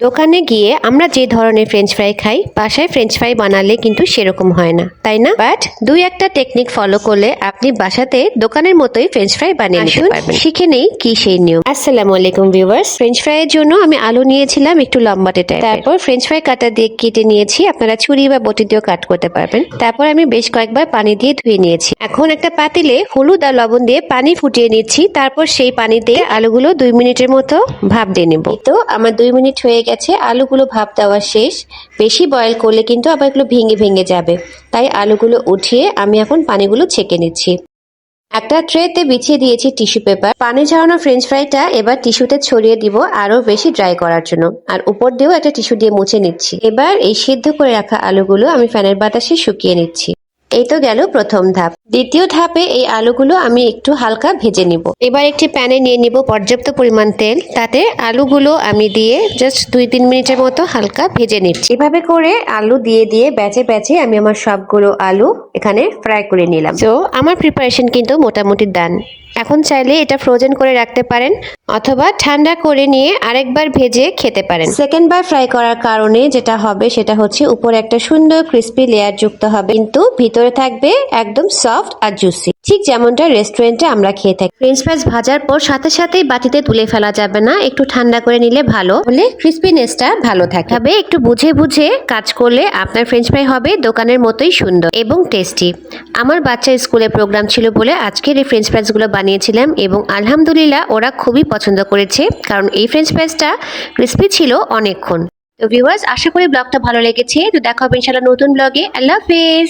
দোকানে গিয়ে আমরা যে ধরনের ফ্রেঞ্চ ফ্রাই খাই বাসায় ফ্রেঞ্চ ফ্রাই বানালে কিন্তু সেরকম হয় না তাই না? বাট দুই একটা টেকনিক ফলো করলে আপনি বাসাতে দোকানের মতোই ফ্রেঞ্চ ফ্রাই বানিয়ে নিতে পারবেন। শিখে নেই কি সেই নিয়ম। আসসালামু আলাইকুম ভিউয়ার্স ফ্রেঞ্চ ফ্রাই এর জন্য আমি আলু নিয়েছিলাম একটু লম্বাটে টাইপ তারপর ফ্রেঞ্চ ফ্রাই কাটা দিয়ে কেটে নিয়েছি আপনারা ছুরি বা বটি দিয়েও কাট করতে পারবেন। তারপর আমি বেশ কয়েকবার পানি দিয়ে ধুয়ে নিয়েছি। এখন একটা পাতিলে হলুদ আর লবণ দিয়ে পানি ফুটিয়ে নিচ্ছি তারপর সেই পানিতে আলুগুলো দুই মিনিটের মতো ভাপ দিয়ে নেব। তো আমার দুই মিনিট হয়ে গেছে, আলুগুলো ভাপ দেওয়া শেষ। বেশি বয়েল করলে কিন্তু আবার এগুলো ভেঙে ভেঙে যাবে। তাই আলুগুলো উঠিয়ে আমি এখন পানিগুলো ছেঁকে নিচ্ছি। একটা ট্রেতে বিছিয়ে দিয়েছি টিস্যু পেপার পানি ঝরানো ফ্রেঞ্চ ফ্রাইটা এবার টিস্যুতে ছড়িয়ে দিব আরও বেশি ড্রাই করার জন্য। আর উপর দিয়েও একটা টিস্যু দিয়ে মুছে নিচ্ছি। এবার এই সিদ্ধ করে রাখা আলুগুলো আমি ফ্যানের বাতাসে শুকিয়ে নিচ্ছি। এই তো গেল প্রথম ধাপ। দ্বিতীয় ধাপে এই আলুগুলো আমি একটু হালকা ভেজে নিব। এবার একটি প্যানে নিয়ে নিব পর্যাপ্ত পরিমাণ তেল। তাতে আলুগুলো আমি দিয়ে জাস্ট দুই তিন মিনিটের মতো হালকা ভেজে নিচ্ছি। এভাবে করে আলু দিয়ে দিয়ে ব্যাচে ব্যাচে আমি আমার সবগুলো আলু এখানে ফ্রাই করে নিলাম। তো আমার প্রিপারেশন কিন্তু মোটামুটি ডান এখন চাইলে এটা ফ্রোজেন করে রাখতে পারেন অথবা ঠান্ডা করে নিয়ে আরেকবার ভেজে খেতে পারেন। সেকেন্ড বার ফ্রাই করার কারণে যেটা হবে সেটা হচ্ছে উপরে একটা সুন্দর ক্রিস্পি লেয়ার যুক্ত হবে কিন্তু ভিতরে থাকবে একদম সফট আর জুসি ঠিক যেমনটা রেস্টুরেন্টে আমরা খেয়ে থাকি। ফ্রেঞ্চ ফ্রাইস ভাজার পর সাথে সাথেই বাটিতে তুলে ফেলা যাবে না একটু ঠান্ডা করে নিলে ভালো। হলে ক্রিস্পিনেসটা ভালো থাকে। তবে একটু বুঝে বুঝে কাজ করলে আপনার ফ্রেঞ্চ ফ্রাই হবে দোকানের মতোই সুন্দর এবং টেস্টি আমার বাচ্চার স্কুলে প্রোগ্রাম ছিল বলে আজকের এই ফ্রেঞ্চ ফ্রাইসগুলো বানিয়েছিলাম এবং আলহামদুলিল্লাহ ওরা খুবই পছন্দ করেছে, কারণ এই ফ্রেঞ্চ ফ্রাইসটা ক্রিস্পি ছিল অনেকক্ষণ। তো ভিউয়ার্স আশা করি ব্লগটা ভালো লেগেছে। তো দেখা হবে ইনশাল্লাহ নতুন ব্লগে আল্লাহ হাফেজ!